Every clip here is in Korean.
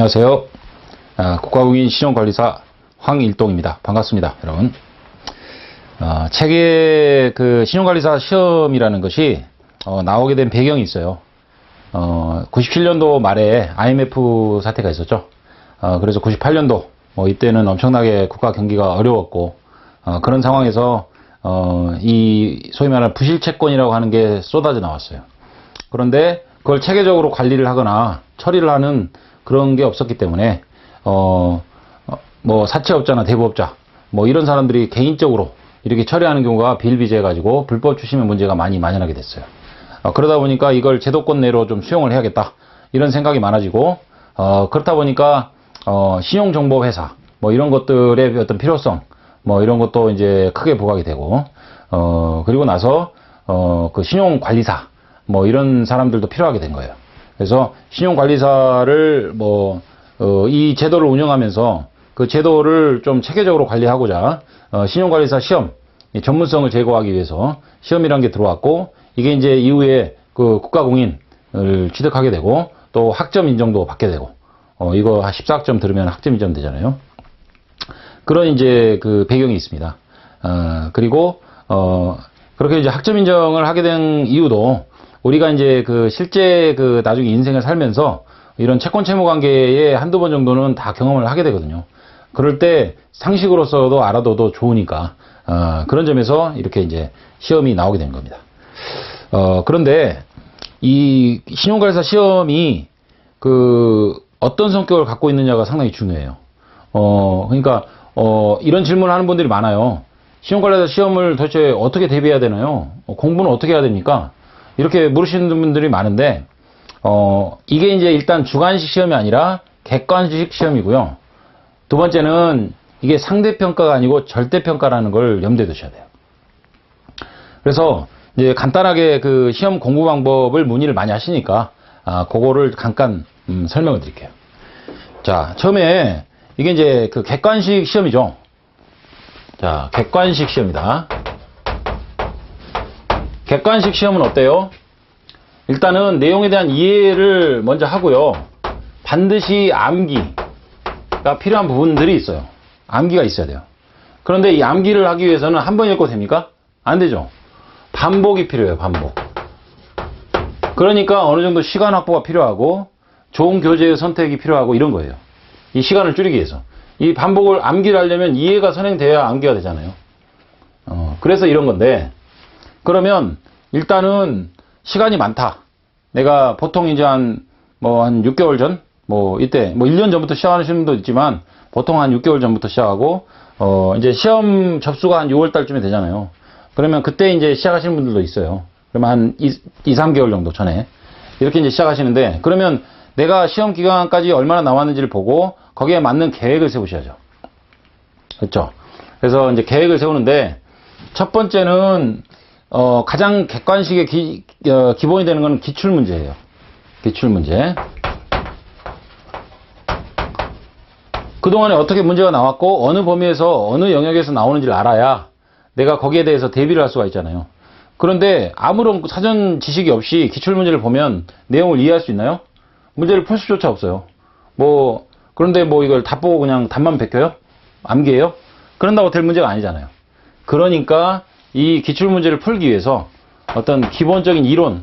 안녕하세요. 아, 국가공인 시정관리사 황일동입니다. 반갑습니다, 여러분. 아, 책에 그 신용관리사 시험이라는 것이 어, 나오게 된 배경이 있어요. 어, 97년도 말에 IMF 사태가 있었죠. 어, 그래서 98년도 뭐 이때는 엄청나게 국가 경기가 어려웠고 어, 그런 상황에서 어, 이 소위 말하는 부실 채권이라고 하는 게 쏟아져 나왔어요. 그런데 그걸 체계적으로 관리를 하거나 처리를 하는 그런 게 없었기 때문에 어, 어, 뭐 사채업자나 대부업자 뭐 이런 사람들이 개인적으로 이렇게 처리하는 경우가 비일비재해 가지고 불법 추심의 문제가 많이 만연하게 됐어요. 어, 그러다 보니까 이걸 제도권 내로 좀 수용을 해야겠다 이런 생각이 많아지고 어, 그렇다 보니까 어, 신용정보회사 뭐 이런 것들의 어떤 필요성 뭐 이런 것도 이제 크게 부각이 되고 어, 그리고 나서 어, 그 신용관리사 뭐 이런 사람들도 필요하게 된 거예요. 그래서 신용관리사를 뭐, 어, 이 제도를 운영하면서 그 제도를 좀 체계적으로 관리하고자 어, 신용관리사 시험 이 전문성을 제고하기 위해서 시험이란 게 들어왔고 이게 이제 이후에 그 국가공인을 취득하게 되고 또 학점 인정도 받게 되고 어, 이거 한 14학점 들으면 학점 인정 되잖아요. 그런 이제 그 배경이 있습니다. 어, 그리고 어, 그렇게 이제 학점 인정을 하게 된 이유도 우리가 이제 그 실제 그 나중에 인생을 살면서 이런 채권 채무 관계에 한두 번 정도는 다 경험을 하게 되거든요. 그럴 때 상식으로서도 알아둬도 좋으니까 어, 그런 점에서 이렇게 이제 시험이 나오게 된 겁니다. 어, 그런데 이 신용관리사 시험이 그 어떤 성격을 갖고 있느냐가 상당히 중요해요. 어, 그러니까 어, 이런 질문을 하는 분들이 많아요. 신용관리사 시험을 도대체 어떻게 대비해야 되나요? 어, 공부는 어떻게 해야 됩니까? 이렇게 물으시는 분들이 많은데 어, 이게 이제 일단 주관식 시험이 아니라 객관식 시험이고요. 두 번째는 이게 상대평가가 아니고 절대평가라는 걸 염두에 두셔야 돼요. 그래서 이제 간단하게 그 시험 공부 방법을 문의를 많이 하시니까 아, 그거를 잠깐 음, 설명을 드릴게요. 자, 처음에 이게 이제 그 객관식 시험이죠. 자, 객관식 시험이다. 객관식 시험은 어때요? 일단은 내용에 대한 이해를 먼저 하고요. 반드시 암기가 필요한 부분들이 있어요. 암기가 있어야 돼요. 그런데 이 암기를 하기 위해서는 한 번 읽고 됩니까? 안 되죠. 반복이 필요해요, 반복. 그러니까 어느 정도 시간 확보가 필요하고 좋은 교재의 선택이 필요하고 이런 거예요. 이 시간을 줄이기 위해서. 이 반복을 암기를 하려면 이해가 선행돼야 암기가 되잖아요. 어, 그래서 이런 건데 그러면 일단은 시간이 많다. 내가 보통 이제 한 뭐 한 6개월 전, 뭐 이때 뭐 1년 전부터 시작하시는 분도 있지만 보통 한 6개월 전부터 시작하고 어 이제 시험 접수가 한 6월 달쯤에 되잖아요. 그러면 그때 이제 시작하시는 분들도 있어요. 그러면 한 2, 2 3개월 정도 전에 이렇게 이제 시작하시는데 그러면 내가 시험 기간까지 얼마나 남았는지를 보고 거기에 맞는 계획을 세우셔야죠. 그렇죠? 그래서 이제 계획을 세우는데 첫 번째는 어, 가장 객관식의 기, 어, 기본이 되는 것은 기출 문제예요. 기출 문제. 그동안에 어떻게 문제가 나왔고 어느 범위에서 어느 영역에서 나오는지를 알아야 내가 거기에 대해서 대비를 할 수가 있잖아요. 그런데 아무런 사전 지식이 없이 기출 문제를 보면 내용을 이해할 수 있나요? 문제를 풀 수조차 없어요. 뭐 그런데 뭐 이걸 답 보고 그냥 답만 베껴요? 암기해요? 그런다고 될 문제가 아니잖아요. 그러니까 이 기출 문제를 풀기 위해서 어떤 기본적인 이론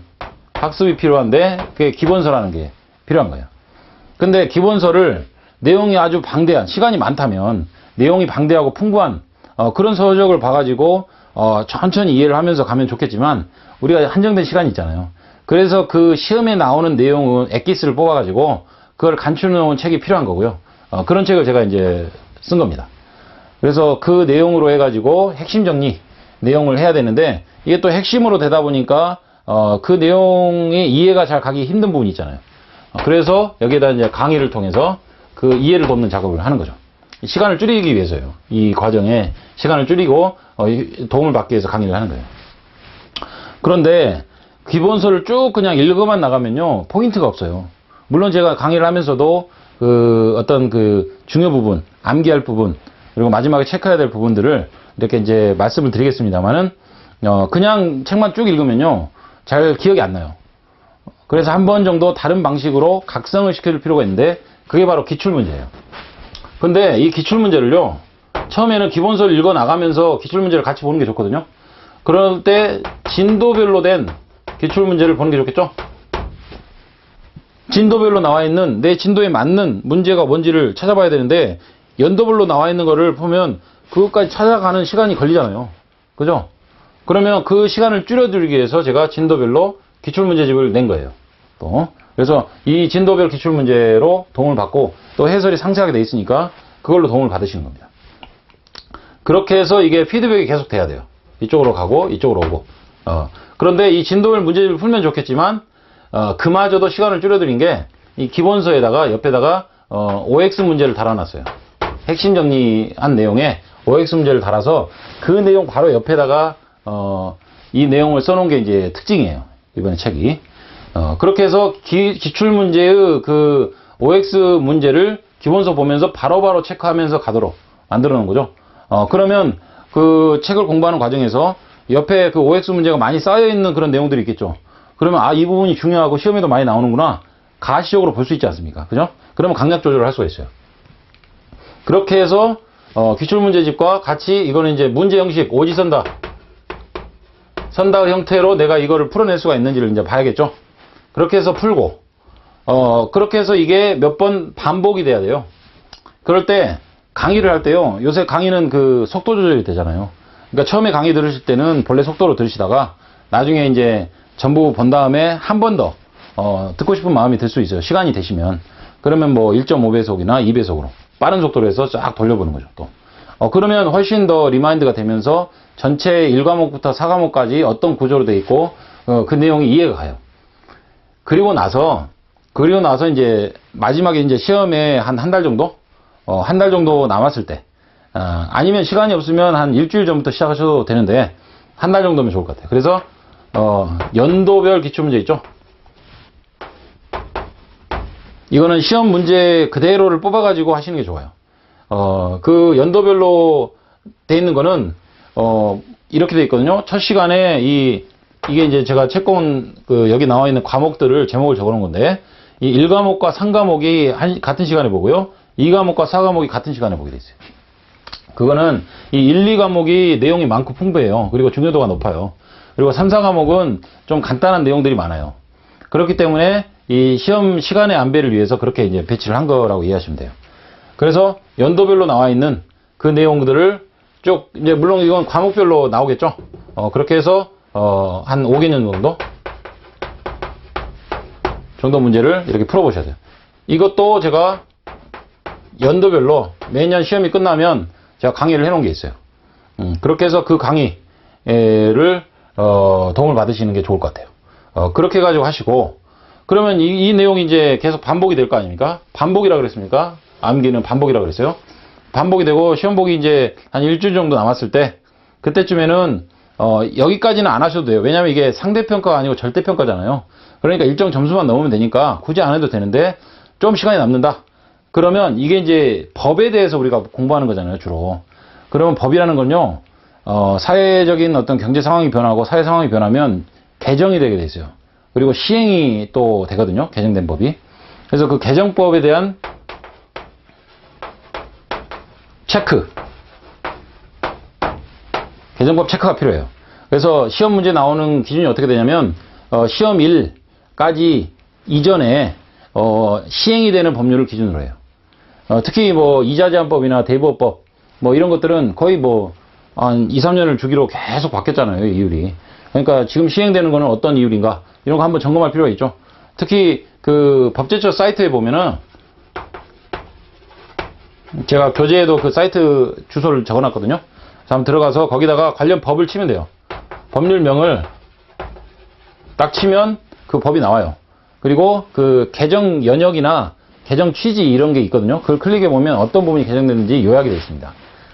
학습이 필요한데 그게 기본서라는 게 필요한 거예요. 근데 기본서를 내용이 아주 방대한 시간이 많다면 내용이 방대하고 풍부한 어, 그런 서적을 봐가지고 어, 천천히 이해를 하면서 가면 좋겠지만 우리가 한정된 시간이 있잖아요. 그래서 그 시험에 나오는 내용은 엑기스를 뽑아가지고 그걸 간추려 놓은 책이 필요한 거고요. 어, 그런 책을 제가 이제 쓴 겁니다. 그래서 그 내용으로 해가지고 핵심 정리 내용을 해야 되는데 이게 또 핵심으로 되다 보니까 어, 그 내용의 이해가 잘 가기 힘든 부분이 있잖아요. 어, 그래서 여기에다 이제 강의를 통해서 그 이해를 돕는 작업을 하는 거죠. 시간을 줄이기 위해서요. 이 과정에 시간을 줄이고 어, 이 도움을 받기 위해서 강의를 하는 거예요. 그런데 기본서를 쭉 그냥 읽어만 나가면요 포인트가 없어요. 물론 제가 강의를 하면서도 그 어떤 그 중요 부분, 암기할 부분 그리고 마지막에 체크해야 될 부분들을 이렇게 이제 말씀을 드리겠습니다만은 어 그냥 책만 쭉 읽으면요 잘 기억이 안 나요. 그래서 한 번 정도 다른 방식으로 각성을 시켜줄 필요가 있는데 그게 바로 기출문제예요. 근데 이 기출문제를요, 처음에는 기본서를 읽어 나가면서 기출문제를 같이 보는 게 좋거든요. 그럴 때 진도별로 된 기출문제를 보는 게 좋겠죠? 진도별로 나와 있는 내 진도에 맞는 문제가 뭔지를 찾아봐야 되는데 연도별로 나와 있는 거를 보면 그것까지 찾아가는 시간이 걸리잖아요. 그죠? 그러면 그 시간을 줄여들기 위해서 제가 진도별로 기출문제집을 낸 거예요. 또 그래서 이 진도별 기출문제로 도움을 받고 또 해설이 상세하게 돼 있으니까 그걸로 도움을 받으시는 겁니다. 그렇게 해서 이게 피드백이 계속 돼야 돼요. 이쪽으로 가고 이쪽으로 오고. 어, 그런데 이 진도별 문제집을 풀면 좋겠지만 어, 그마저도 시간을 줄여드린 게 이 기본서에다가 옆에다가 어, OX 문제를 달아놨어요. 핵심 정리한 내용에 OX 문제를 달아서 그 내용 바로 옆에다가 어, 이 내용을 써놓은 게 이제 특징이에요. 이번에 책이. 어, 그렇게 해서 기, 출 문제의 그 OX 문제를 기본서 보면서 바로 바로 체크하면서 가도록 만들어 놓은 거죠. 어, 그러면 그 책을 공부하는 과정에서 옆에 그 OX 문제가 많이 쌓여 있는 그런 내용들이 있겠죠. 그러면 아, 이 부분이 중요하고 시험에도 많이 나오는구나. 가시적으로 볼 수 있지 않습니까? 그죠? 그러면 강약 조절을 할 수가 있어요. 그렇게 해서 어, 기출문제집과 같이 이거는 이제 문제 형식 오지선다 선다 형태로 내가 이거를 풀어낼 수가 있는지를 이제 봐야겠죠. 그렇게 해서 풀고 어 그렇게 해서 이게 몇 번 반복이 돼야 돼요. 그럴 때 강의를 할 때요. 요새 강의는 그 속도 조절이 되잖아요. 그러니까 처음에 강의 들으실 때는 본래 속도로 들으시다가 나중에 이제 전부 본 다음에 한 번 더 어, 듣고 싶은 마음이 들 수 있어요. 시간이 되시면 그러면 뭐 1.5배속이나 2배속으로 빠른 속도로 해서 쫙 돌려보는 거죠. 또 어, 그러면 훨씬 더 리마인드가 되면서 전체 1과목부터 4과목까지 어떤 구조로 돼 있고 어, 그 내용이 이해가 가요. 그리고 나서 그리고 나서 이제 마지막에 이제 시험에 한 한 달 정도 어, 한 달 정도 남았을 때 어, 아니면 시간이 없으면 한 일주일 전부터 시작하셔도 되는데 한 달 정도면 좋을 것 같아요. 그래서 어, 연도별 기출문제 있죠. 이거는 시험 문제 그대로를 뽑아 가지고 하시는 게 좋아요. 어, 그 연도별로 돼 있는 거는, 어, 이렇게 돼 있거든요. 첫 시간에 이, 이게 이제 제가 채권, 그, 여기 나와 있는 과목들을 제목을 적어 놓은 건데, 이 1과목과 3과목이 한, 같은 시간에 보고요. 2과목과 4과목이 같은 시간에 보게 돼 있어요. 그거는 이 1, 2과목이 내용이 많고 풍부해요. 그리고 중요도가 높아요. 그리고 3, 4과목은 좀 간단한 내용들이 많아요. 그렇기 때문에 이 시험 시간의 안배를 위해서 그렇게 이제 배치를 한 거라고 이해하시면 돼요. 그래서 연도별로 나와 있는 그 내용들을 쭉 이제 물론 이건 과목별로 나오겠죠. 어, 그렇게 해서 어, 한 5개년 정도 정도 문제를 이렇게 풀어보셔야 돼요. 이것도 제가 연도별로 매년 시험이 끝나면 제가 강의를 해놓은 게 있어요. 음, 그렇게 해서 그 강의를 어, 도움을 받으시는 게 좋을 것 같아요. 어, 그렇게 해가지고 하시고 그러면 이, 이, 내용이 이제 계속 반복이 될 거 아닙니까? 반복이라 그랬습니까? 암기는 반복이라 그랬어요. 반복이 되고 시험 보기 이제 한 일주일 정도 남았을 때 그때쯤에는 어, 여기까지는 안 하셔도 돼요. 왜냐하면 이게 상대평가가 아니고 절대평가잖아요. 그러니까 일정 점수만 넘으면 되니까 굳이 안 해도 되는데 좀 시간이 남는다. 그러면 이게 이제 법에 대해서 우리가 공부하는 거잖아요, 주로. 그러면 법이라는 건요, 어, 사회적인 어떤 경제 상황이 변하고 사회 상황이 변하면 개정이 되게 돼 있어요. 그리고 시행이 또 되거든요, 개정된 법이. 그래서 그 개정법에 대한 체크. 개정법 체크가 필요해요. 그래서 시험 문제 나오는 기준이 어떻게 되냐면, 어, 시험 1까지 이전에, 어, 시행이 되는 법률을 기준으로 해요. 어, 특히 뭐, 이자 제한법이나 대부업법, 뭐 이런 것들은 거의 뭐, 한 2, 3년을 주기로 계속 바뀌었잖아요, 이율이. 그러니까 지금 시행되는 거는 어떤 이율인가, 이런 거 한번 점검할 필요가 있죠. 특히 그 법제처 사이트에 보면은, 제가 교재에도 그 사이트 주소를 적어놨거든요. 자, 한번 들어가서 거기다가 관련 법을 치면 돼요. 법률명을 딱 치면 그 법이 나와요. 그리고 그 개정 연역이나 개정 취지 이런 게 있거든요. 그걸 클릭해 보면 어떤 부분이 개정됐는지 요약이 되어 있습니다.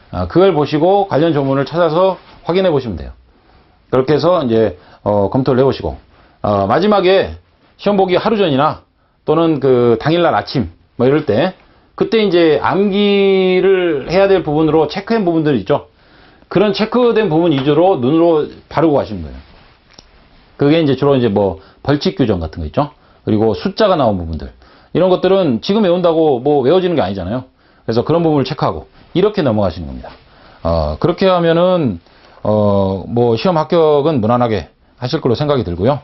아, 그걸 보시고 관련 조문을 찾아서 확인해 보시면 돼요. 그렇게 해서 이제 어, 검토를 해 보시고 어, 마지막에 시험 보기 하루 전이나 또는 그 당일날 아침 뭐 이럴 때 그때 이제 암기를 해야 될 부분으로 체크한 부분들 있죠. 그런 체크된 부분 위주로 눈으로 바르고 가시는 거예요. 그게 이제 주로 이제 뭐 벌칙 규정 같은 거 있죠. 그리고 숫자가 나온 부분들. 이런 것들은 지금 외운다고 뭐 외워지는 게 아니잖아요. 그래서 그런 부분을 체크하고 이렇게 넘어가시는 겁니다. 어, 그렇게 하면은 어, 뭐 시험 합격은 무난하게 하실 걸로 생각이 들고요.